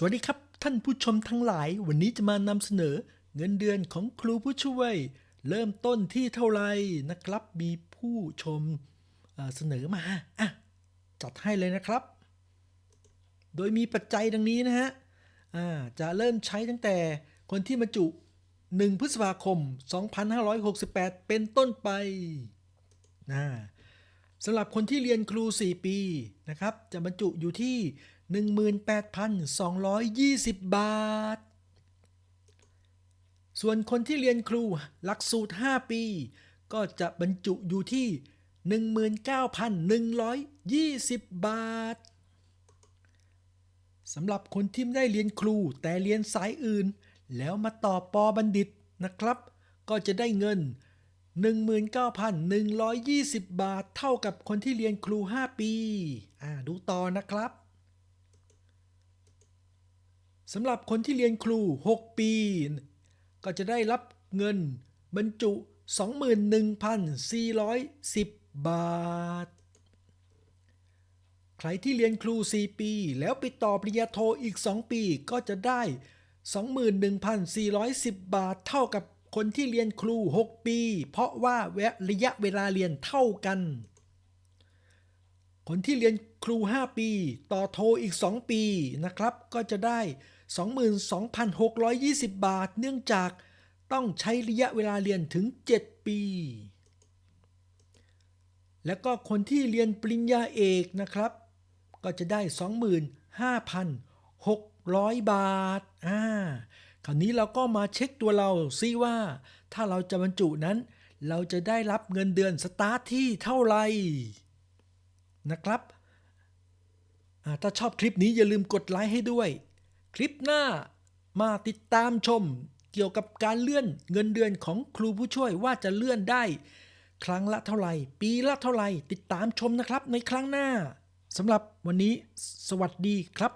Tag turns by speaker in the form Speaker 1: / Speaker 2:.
Speaker 1: สวัสดีครับ ท่านผู้ชมทั้งหลาย วันนี้จะมานำเสนอเงินเดือนของครูผู้ช่วย เริ่มต้นที่เท่าไหร่นะครับ มีผู้ชมเเสนอมาอะจัดให้เลยนะครับ โดยมีปัจจัยดังนี้นะฮะจะเริ่มใช้ตั้งแต่คนที่บรรจุ 1 พฤษภาคม 2568 เป็นต้นไปนะสำหรับคนที่เรียนครู 4 ปีนะครับ จะบรรจุอยู่ที่ 18,220 บาท ส่วนคนที่เรียนครูหลักสูตร 5 ปี ก็จะบรรจุอยู่ที่ 19,120 บาทสำหรับคนที่ไม่ได้เรียนครูแต่เรียนสายอื่น แล้วมาต่อปอบัณฑิตนะครับ ก็จะได้เงิน 19,120 บาท เท่ากับคนที่เรียนครู 5 ปี อ่า ดูต่อนะครับ สำหรับคนที่เรียนครู 6 ปี ก็จะได้รับเงินบรรจุ 21,410 บาท ใครที่เรียนครู 4 ปี แล้วไปต่อปริญญาโทอีก 2 ปีก็จะได้ 21,410 บาทเท่ากับคนที่เรียนครู 6 ปี เพราะว่าระยะเวลาเรียนเท่ากัน คนที่เรียนครู 5 ปี ต่อโทอีก 2 ปีนะครับ ก็จะได้ 22,620 บาท เนื่องจากต้องใช้ระยะเวลาเรียนถึง 7 ปี แล้วก็คนที่เรียนปริญญาเอกนะครับ ก็จะได้ 25,600 บาท อ่า คราวนี้เราก็มาเช็คตัวเราซิว่า ถ้าเราจะบรรจุนั้น เราจะได้รับเงินเดือนสตาร์ทที่เท่าไหร่นะครับถ้าชอบคลิปนี้อย่าลืมกดไลค์ให้ด้วย คลิปหน้ามาติดตามชมเกี่ยวกับการเลื่อนเงินเดือนของครูผู้ช่วยว่าจะเลื่อนได้ ครั้งละเท่าไหร่ ปีละเท่าไหร่ ติดตามชมนะครับในครั้งหน้าสำหรับวันนี้ สวัสดีครับ